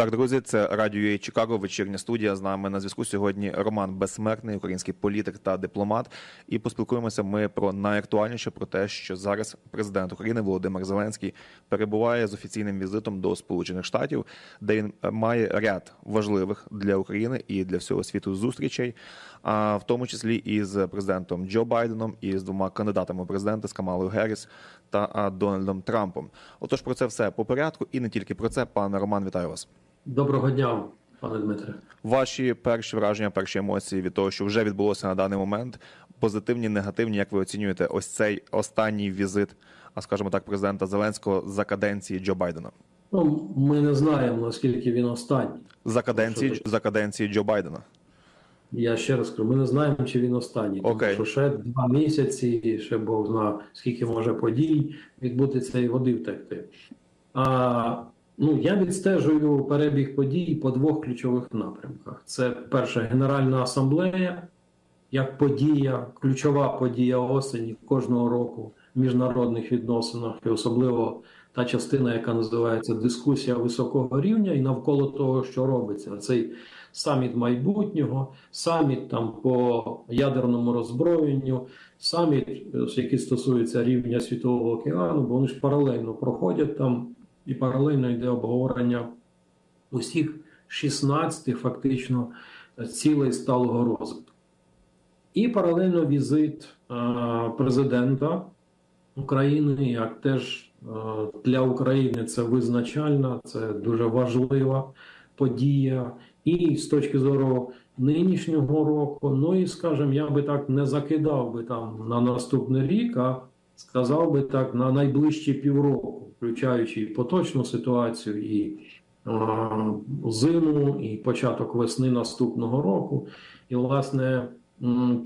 Так, друзі, це радіо Чикаго, вечірня студія. З нами на зв'язку сьогодні Роман Безсмертний, український політик та дипломат. І поспілкуємося ми про найактуальніше про те, що зараз президент України Володимир Зеленський перебуває з офіційним візитом до Сполучених Штатів, де він має ряд важливих для України і для всього світу зустрічей, а в тому числі і з президентом Джо Байденом, і з двома кандидатами у президенти з Камалою Герріс та Дональдом Трампом. Отож, про це все по порядку, і не тільки про це. Пане Роман, вітаю вас. Доброго дня, пане Дмитре. Ваші перші враження, перші емоції від того, що вже відбулося на даний момент, позитивні, негативні. Як ви оцінюєте ось цей останній візит, а скажімо так, президента Зеленського за каденції Джо Байдена? Ну, ми не знаємо, наскільки він останній. За каденції Що за каденції Джо Байдена. Я ще раз кажу, ми не знаємо, чи він останній. Окей. Тому що ще два місяці, ще Бог зна, скільки може подій відбутися і води втекти. А, ну, я відстежую перебіг подій по двох ключових напрямках. Це перше Генеральна асамблея, як подія, ключова подія осені кожного року в міжнародних відносинах, і особливо та частина, яка називається дискусія високого рівня, і навколо того, що робиться. Цей саміт майбутнього, саміт там по ядерному роззброєнню, саміт, е, який стосується рівня світового океану, бо вони ж паралельно проходять там, і паралельно йде обговорення усіх 16 фактично цілей сталого розвитку. І паралельно візит е, президента України, як теж е, для України це визначальна, це дуже важлива подія. І з точки зору нинішнього року, ну і скажімо, я би так не закидав би там на наступний рік, а сказав би так на найближчі півроку, включаючи і поточну ситуацію, і зиму, і початок весни наступного року. І, власне,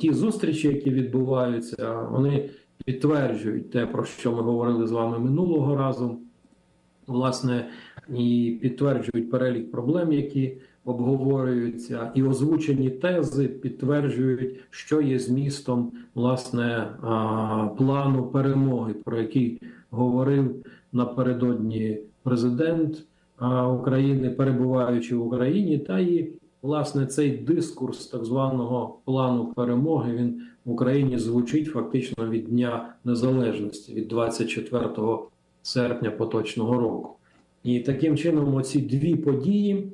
ті зустрічі, які відбуваються, вони підтверджують те, про що ми говорили з вами минулого разу. Власне, і підтверджують перелік проблем, які обговорюються, і озвучені тези підтверджують, що є змістом власне плану перемоги, про який говорив напередодні президент України, перебуваючи в Україні, та і власне цей дискурс так званого плану перемоги він в Україні звучить фактично від Дня Незалежності від 24 серпня поточного року. І таким чином, оці дві події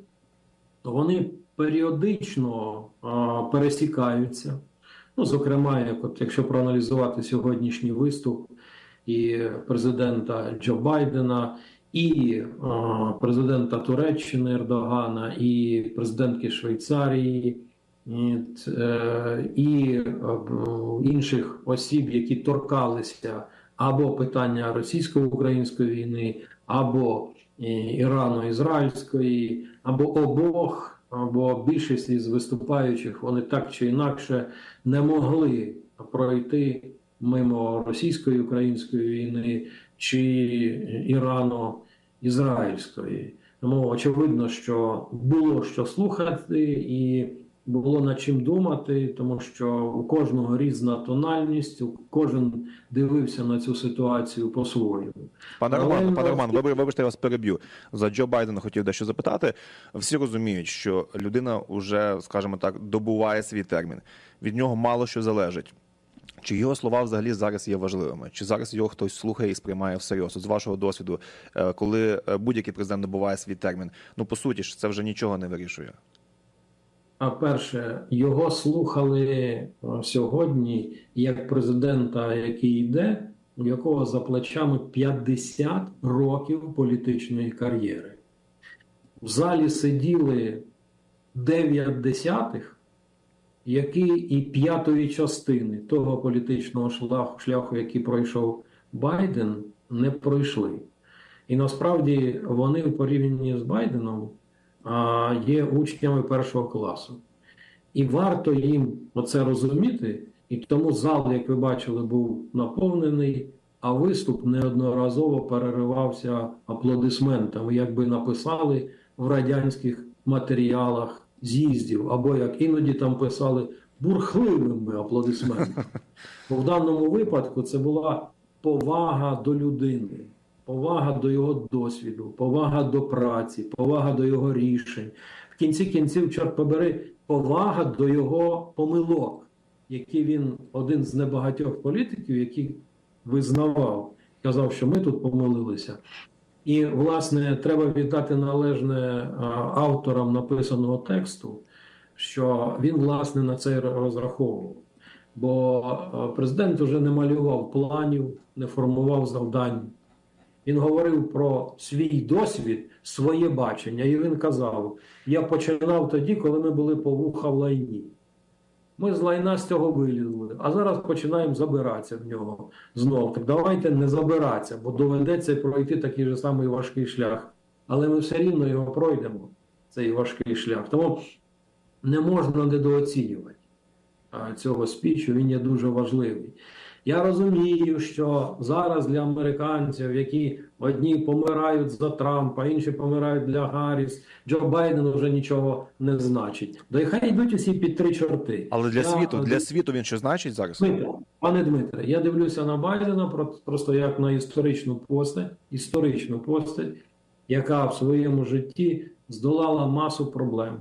вони періодично а, пересікаються. Ну, зокрема, як от, якщо проаналізувати сьогоднішній виступ і президента Джо Байдена, і президента Туреччини Ердогана, і президентки Швейцарії, і, е, е, інших осіб, які торкалися або питання російсько-української війни, або Ірано-Ізраїльської, або обох, або більшість із виступаючих вони так чи інакше не могли пройти мимо російської української війни чи Ірано-Ізраїльської. Тому очевидно, що було що слухати і було над чим думати, тому що у кожного різна тональність, кожен дивився на цю ситуацію по-своєму. Пане Але Роман, пане Роман, вибач- вибачте, я вас переб'ю. За Джо Байдена хотів дещо запитати. Всі розуміють, що людина вже, скажімо так, добуває свій термін. Від нього мало що залежить. Чи його слова взагалі зараз є важливими? Чи зараз його хтось слухає і сприймає всерйоз? От з вашого досвіду, е, коли е, будь-який президент добуває свій термін, ну по суті ж це вже нічого не вирішує. А перше, його слухали е, сьогодні як президента, який йде, у якого за плечами 50 років політичної кар'єри. В залі сиділи 9 десятих, які і п'ятої частини того політичного шляху, шляху, який пройшов Байден, не пройшли. І насправді вони в порівнянні з Байденом є учнями першого класу. І варто їм оце розуміти, і тому зал, як ви бачили, був наповнений, а виступ неодноразово переривався аплодисментами, як би написали в радянських матеріалах з'їздів, або як іноді там писали бурхливими аплодисментами. Бо в даному випадку це була повага до людини, повага до його досвіду, повага до праці, повага до його рішень. В кінці кінців, чорт побери, повага до його помилок, які він один з небагатьох політиків, який визнавав, казав, що ми тут помилилися. І, власне, треба віддати належне авторам написаного тексту, що він, власне, на це розраховував. Бо президент вже не малював планів, не формував завдань. Він говорив про свій досвід, своє бачення, і він казав: я починав тоді, коли ми були по вуха в лайні. Ми з лайна з цього вилізли, а зараз починаємо забиратися в нього знов. Так давайте не забиратися, бо доведеться пройти такий же самий важкий шлях. Але ми все рівно його пройдемо, цей важкий шлях. Тому не можна недооцінювати цього спічу, він є дуже важливий. Я розумію, що зараз для американців, які одні помирають за Трампа, інші помирають для Гарріс, Джо Байден вже нічого не значить. Да і хай йдуть усі під три чорти. Але для Я, світу, для світу він що значить зараз? Дмитре, пане Дмитре, я дивлюся на Байдена просто як на історичну постать, історичну постать, яка в своєму житті здолала масу проблем.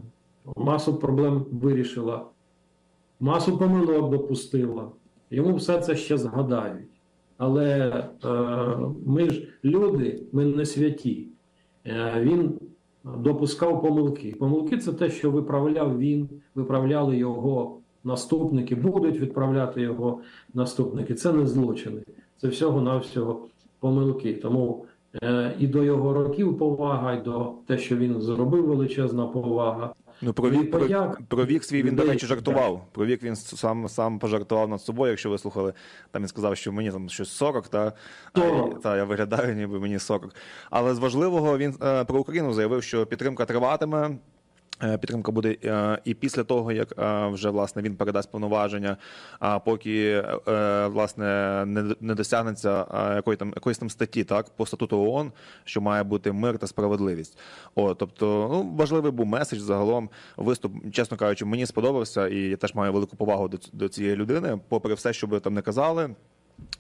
Масу проблем вирішила, масу помилок допустила. Йому все це ще згадають. Але е, ми ж люди, ми не святі. Е, він допускав помилки. Помилки це те, що виправляв він, виправляли його наступники, будуть відправляти його наступники. Це не злочини, це всього-навсього помилки. Тому е, і до його років повага, і до те, що він зробив, величезна повага. Ну про І вік, про, про вік свій він, до речі, жартував. Про вік він сам сам пожартував над собою. Якщо ви слухали, там він сказав, що мені там щось 40, та, а, та я виглядаю, ніби мені 40. Але з важливого він е, про Україну заявив, що підтримка триватиме. Е, Підтримка буде е, і після того, як е, вже власне він передасть повноваження, а поки власне не, не досягнеться якої там якоїсь там статті, так по статуту ООН, що має бути мир та справедливість. О, тобто, ну важливий був меседж загалом. Виступ, чесно кажучи, мені сподобався, і я теж маю велику повагу до цієї людини. Попри все, що би там не казали.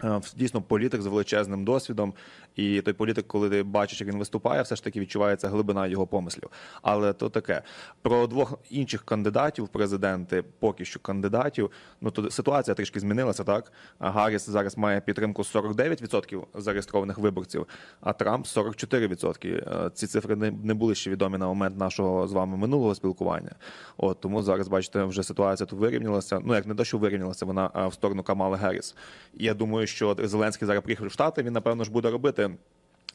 Е, Дійсно, політик з величезним досвідом, і той політик, коли ти бачиш, як він виступає, все ж таки відчувається глибина його помислів. Але то таке про двох інших кандидатів в президенти, поки що кандидатів. Ну то ситуація трішки змінилася. Так Гарріс зараз має підтримку 49% зареєстрованих виборців, а Трамп 44%. Е, Ці цифри не, були ще відомі на момент нашого з вами минулого спілкування. От тому зараз бачите, вже ситуація тут вирівнялася. Ну як не те, що вирівнялася, вона в сторону Камали Герріс. І я думаю, що Зеленський зараз приїхав в Штати. Він напевно ж буде робити.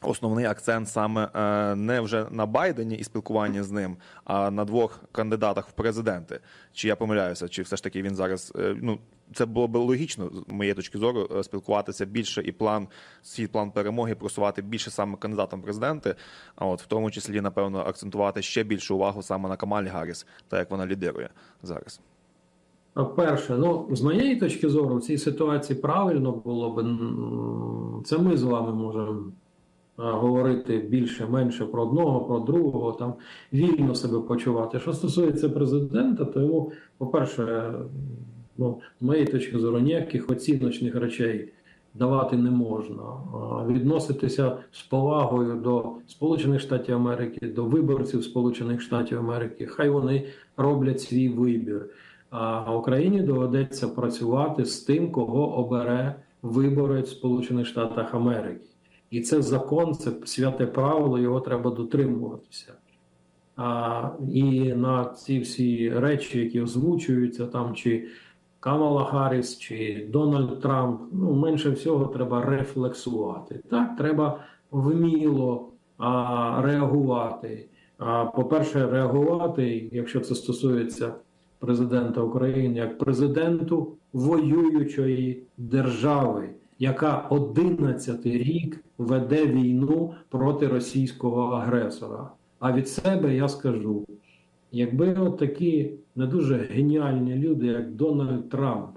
Основний акцент саме е, не вже на Байдені і спілкуванні з ним, а на двох кандидатах в президенти. Чи я помиляюся, чи все ж таки він зараз е, ну це було б логічно з моєї точки зору е, спілкуватися більше і план свій план перемоги просувати більше саме кандидатам в президенти. А от в тому числі напевно акцентувати ще більшу увагу саме на Камалі Гарріс, так як вона лідирує зараз. Перше, ну з моєї точки зору, в цій ситуації правильно було б це ми з вами можемо говорити більше, менше про одного, про другого, там вільно себе почувати. Що стосується президента, то йому, по-перше, ну, з моєї точки зору, ніяких оціночних речей давати не можна. Відноситися з повагою до Сполучених Штатів Америки, до виборців Сполучених Штатів Америки. Хай вони роблять свій вибір. А Україні доведеться працювати з тим, кого обере виборець Сполучених Штатах Америки. І це закон, це святе правило, його треба дотримуватися. А, і на ці всі речі, які озвучуються там, чи Камала Харріс, чи Дональд Трамп, ну менше всього треба рефлексувати. Так, треба вміло а, реагувати. А, по-перше, реагувати, якщо це стосується президента України, як президенту воюючої держави, яка 11 рік веде війну проти російського агресора. А від себе я скажу: якби от такі не дуже геніальні люди, як Дональд Трамп,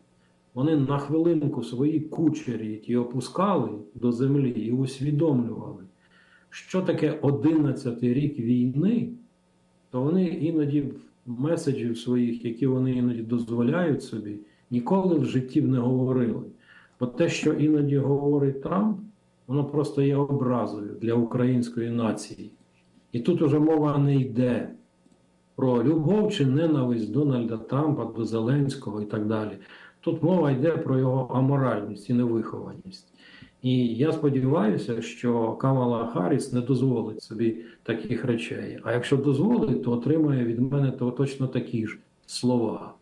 вони на хвилинку свої кучері ті опускали до землі і усвідомлювали, що таке 11 рік війни, то вони іноді меседжів своїх, які вони іноді дозволяють собі, ніколи в житті не говорили. Бо те, що іноді говорить Трамп, воно просто є образою для української нації. І тут уже мова не йде про любов чи ненависть Дональда Трампа до Зеленського і так далі. Тут мова йде про його аморальність і невихованість. І я сподіваюся, що Камала Харріс не дозволить собі таких речей. А якщо дозволить, то отримає від мене то точно такі ж слова.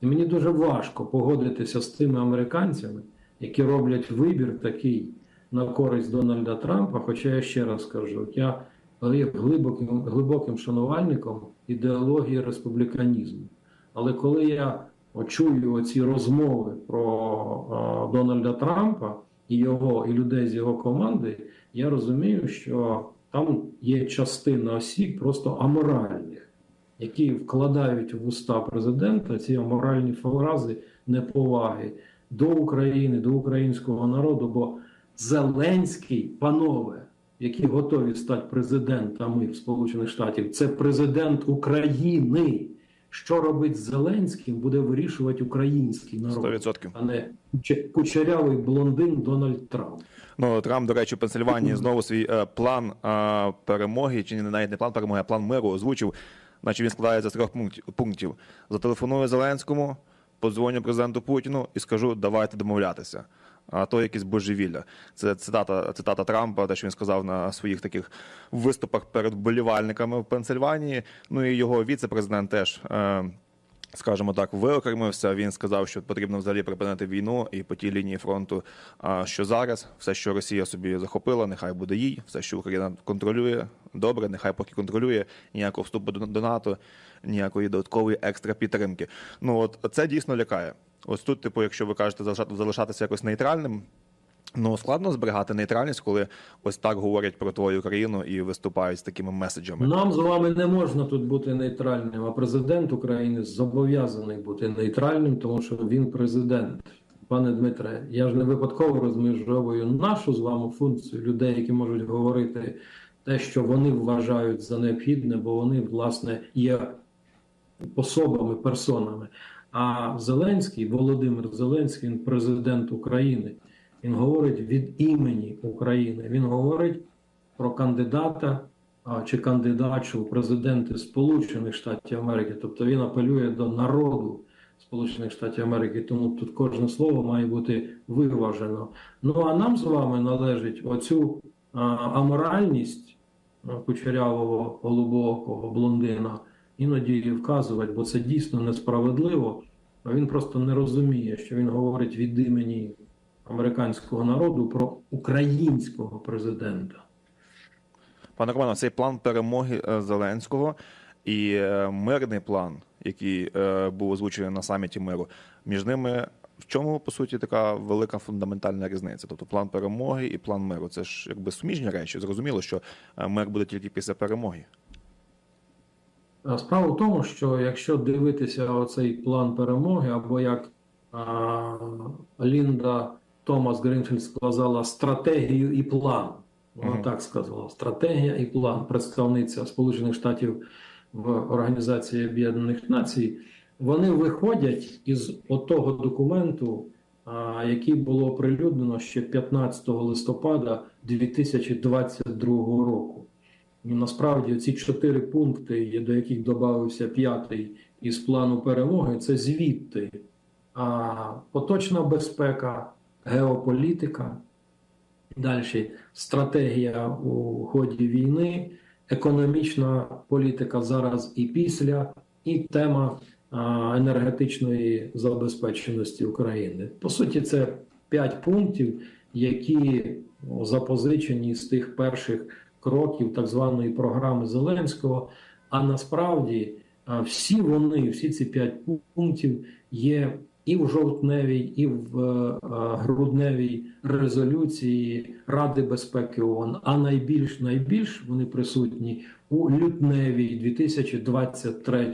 І мені дуже важко погодитися з тими американцями, які роблять вибір такий на користь Дональда Трампа. Хоча я ще раз кажу, я є глибоким, глибоким шанувальником ідеології республіканізму. Але коли я чую оці розмови про Дональда Трампа і його і людей з його команди, я розумію, що там є частина осіб просто аморальних, які вкладають в уста президента ці аморальні фрази неповаги до України, до українського народу. Бо Зеленський, панове, які готові стати президентами в Сполучених Штатів, це президент України. Що робить з Зеленським, буде вирішувати український народ, 100%. а не кучерявий блондин Дональд Трамп. Ну, Трамп, до речі, в Пенсильванії знову свій е, план е, перемоги, чи навіть не план перемоги, а план миру озвучив, наче він складається з трьох пунктів. Зателефоную Зеленському, подзвоню президенту Путіну і скажу, давайте домовлятися. А то якесь божевілля. Це цитата, цитата Трампа, те, що він сказав на своїх таких виступах перед болівальниками в Пенсильванії. Ну і його віце-президент теж. Е, скажімо так, виокремився. Він сказав, що потрібно взагалі припинити війну і по тій лінії фронту, а, що зараз все, що Росія собі захопила, нехай буде їй, все, що Україна контролює, добре, нехай поки контролює ніякого вступу до НАТО, ніякої додаткової екстра підтримки. Ну от це дійсно лякає. Ось тут, типу, якщо ви кажете залишати- залишатися якось нейтральним. Ну складно зберігати нейтральність, коли ось так говорять про твою країну і виступають з такими меседжами. Нам з вами не можна тут бути нейтральним, а президент України зобов'язаний бути нейтральним, тому що він президент. Пане Дмитре, я ж не випадково розмежовую нашу з вами функцію людей, які можуть говорити те, що вони вважають за необхідне, бо вони, власне, є особами, персонами. А Зеленський, Володимир Зеленський, він президент України. Він говорить від імені України. Він говорить про кандидата чи кандидатшу у президенти Сполучених Штатів Америки. Тобто він апелює до народу Сполучених Штатів Америки. Тому тут кожне слово має бути виважено. Ну а нам з вами належить оцю аморальність кучерявого голубокого блондина іноді вказувати, бо це дійсно несправедливо. А він просто не розуміє, що він говорить від імені американського народу про українського президента. Пане Романо, цей план перемоги е, Зеленського і е, мирний план, який е, був озвучений на саміті миру, між ними в чому по суті така велика фундаментальна різниця? Тобто план перемоги і план миру. Це ж якби суміжні речі. Зрозуміло, що мир буде тільки після перемоги. А Справа в тому, що якщо дивитися оцей план перемоги, або як а, Лінда Томас Гринфілд сказала, стратегію і план. Вона так сказала: стратегія і план, представниця Сполучених Штатів в Організації Об'єднаних Націй, вони виходять із отого документу, а, який було оприлюднено ще 15 листопада 2022 року. Насправді ці чотири пункти, до яких додався п'ятий із плану перемоги, це звідти а, поточна безпека, геополітика, далі стратегія у ході війни, економічна політика зараз і після, і тема енергетичної забезпеченості України. По суті, це п'ять пунктів, які запозичені з тих перших кроків так званої програми Зеленського. А насправді всі вони, всі ці п'ять пунктів є і в жовтневій, і в е, грудневій резолюції Ради безпеки ООН. А найбільш найбільш вони присутні у лютневій 2023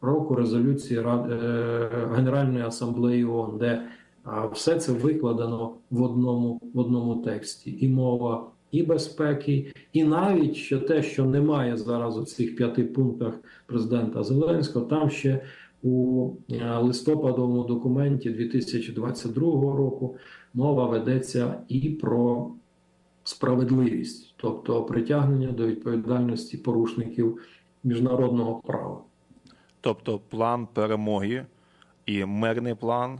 року резолюції Рад- е, Генеральної асамблеї ООН, де все це викладено в одному, в одному тексті. І мова і безпеки, і навіть ще те, що немає зараз у цих п'яти пунктах президента Зеленського, там ще у е, листопадовому документі 2022 року мова ведеться і про справедливість, тобто притягнення до відповідальності порушників міжнародного права. Тобто план перемоги і мирний план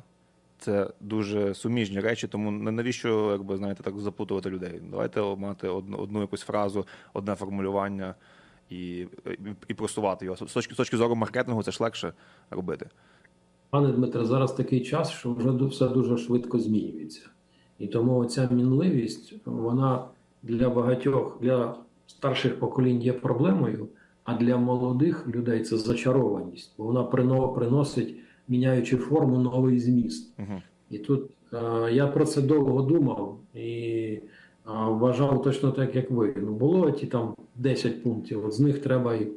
це дуже суміжні речі, тому навіщо, якби знаєте, так запутувати людей. Давайте мати одну, одну якусь фразу, одне формулювання і, і просувати його. З точки, з точки зору маркетингу це ж легше робити. Пане Дмитре, зараз такий час, що вже все дуже швидко змінюється. І тому ця мінливість, вона для багатьох, для старших поколінь є проблемою, а для молодих людей це зачарованість, бо вона приносить, міняючи форму, новий зміст. Угу. І тут е, я про це довго думав і е, вважав точно так, як ви. Ну, було ті там 10 пунктів, от з них треба і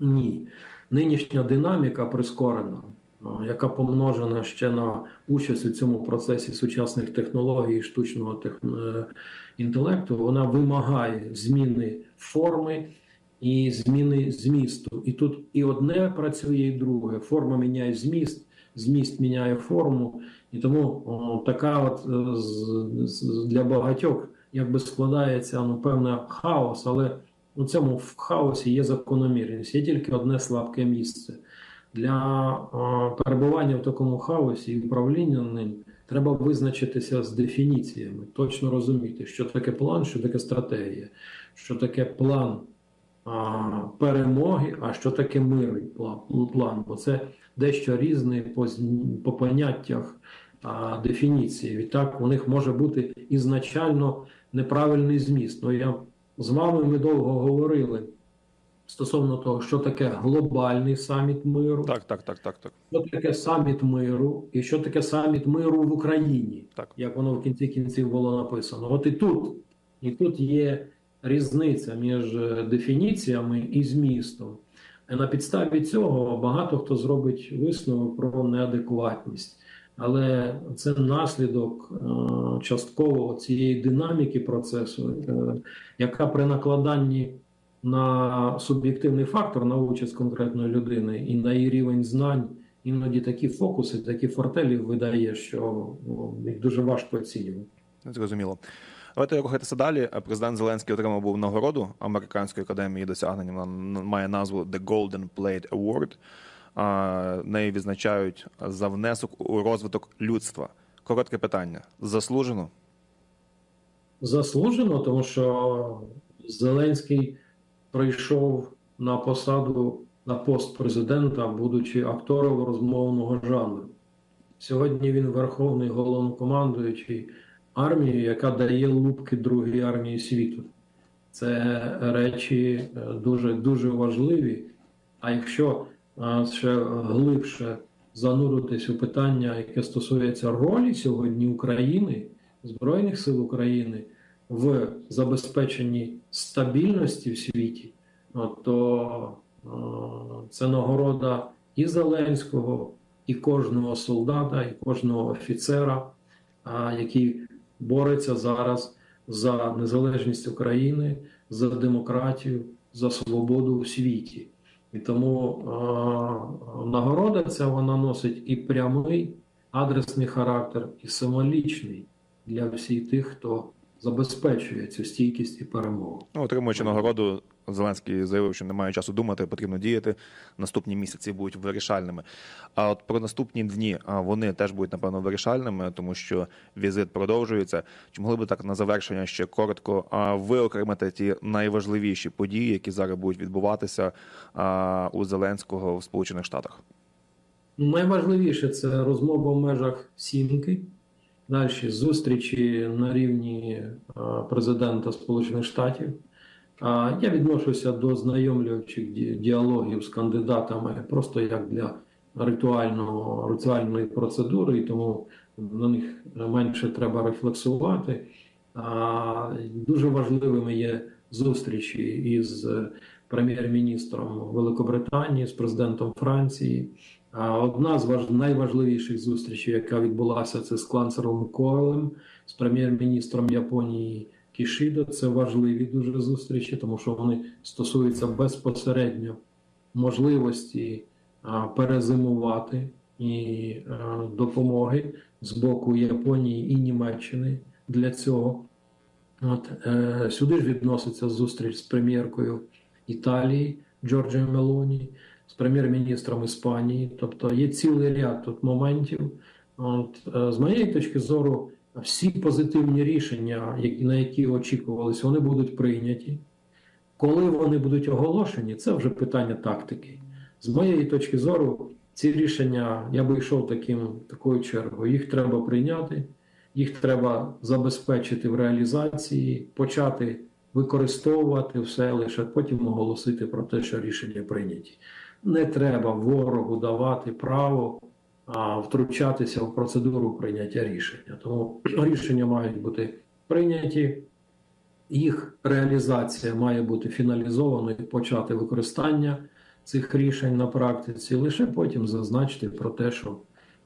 ні. Нинішня динаміка прискорена, е, яка помножена ще на участь у цьому процесі сучасних технологій штучного тех... е, інтелекту, вона вимагає зміни форми і зміни змісту. І тут і одне працює, і друге. Форма міняє зміст, зміст міняє форму. І тому о, така от е, для багатьох якби складається ну, певний хаос, але у цьому в хаосі є закономірність, є тільки одне слабке місце. Для е, перебування в такому хаосі і управління ним треба визначитися з дефініціями, точно розуміти, що таке план, що таке стратегія, що таке план перемоги, а що таке мирний план. Бо це дещо різне по, по поняттях а, дефініції. Відтак у них може бути ізначально неправильний зміст. Ну, я з вами ми довго говорили стосовно того, що таке глобальний саміт миру, Так, так, так, так, так. що таке саміт миру, і що таке саміт миру в Україні, Так. як воно в кінці кінців було написано. От і тут, і тут є різниця між дефініціями і змістом. На підставі цього багато хто зробить висновок про неадекватність. Але це наслідок е, частково цієї динаміки процесу, е, яка при накладанні на суб'єктивний фактор, на участь конкретної людини і на її рівень знань, іноді такі фокуси, такі фортелі видає, що їх дуже важко оцінювати. Зрозуміло. Давайте рухатися далі. Президент Зеленський отримав був нагороду Американської академії досягнень. Вона має назву The Golden Plate Award. Неї відзначають за внесок у розвиток людства. Коротке питання: заслужено? Заслужено, тому що Зеленський прийшов на посаду на пост президента, будучи актором розмовного жанру. Сьогодні він верховний головнокомандуючий армії, яка дає лупки другій армії світу. Це речі е, дуже дуже важливі. А якщо е, ще глибше зануритись у питання, яке стосується ролі сьогодні України, Збройних сил України в забезпеченні стабільності в світі, то е, це нагорода і Зеленського, і кожного солдата, і кожного офіцера, який бореться зараз за незалежність України, за демократію, за свободу у світі. І тому е, нагорода ця вона носить і прямий адресний характер, і символічний для всіх тих, хто забезпечує цю стійкість і перемогу. Ну, отримуючи нагороду, Зеленський заявив, що немає часу думати, потрібно діяти. Наступні місяці будуть вирішальними. А от про наступні дні вони теж будуть, напевно, вирішальними, тому що візит продовжується. Чи могли би так на завершення ще коротко виокремити ті найважливіші події, які зараз будуть відбуватися у Зеленського в Сполучених Штатах? Ну, Найважливіше це розмова в межах сімки. Далі зустрічі на рівні президента Сполучених Штатів. Я відношуся до знайомлюючих діалогів з кандидатами просто як для ритуального, ритуальної процедури, і тому на них менше треба рефлексувати. Дуже важливими є зустрічі із прем'єр-міністром Великобританії, з президентом Франції. Одна з найважливіших зустрічей, яка відбулася, це з канцлером Коелем, з прем'єр-міністром Японії Кішідо. Це важливі дуже зустрічі, тому що вони стосуються безпосередньо можливості перезимувати і допомоги з боку Японії і Німеччини для цього. От, е, сюди ж відноситься зустріч з прем'єркою Італії Джорджією Мелоні, з прем'єр-міністром Іспанії. Тобто є цілий ряд тут моментів. От, е, з моєї точки зору, всі позитивні рішення, на які очікувалися, вони будуть прийняті. Коли вони будуть оголошені, це вже питання тактики. З моєї точки зору, ці рішення я би йшов таким, такою чергою. Їх треба прийняти, їх треба забезпечити в реалізації, почати використовувати все, лише потім оголосити про те, що рішення прийняті. Не треба ворогу давати право втручатися в процедуру прийняття рішення. Тому рішення мають бути прийняті їх реалізація має бути фіналізованою, почати використання цих рішень на практиці, лише потім зазначити про те, що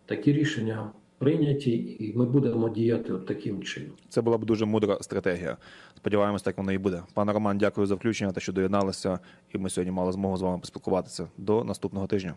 такі рішення прийняті, і ми будемо діяти от таким чином. Це була б дуже мудра стратегія. Сподіваємось, так воно і буде. Пане Роман, дякую за включення та що доєдналися. І ми сьогодні мали змогу з вами поспілкуватися. До наступного тижня.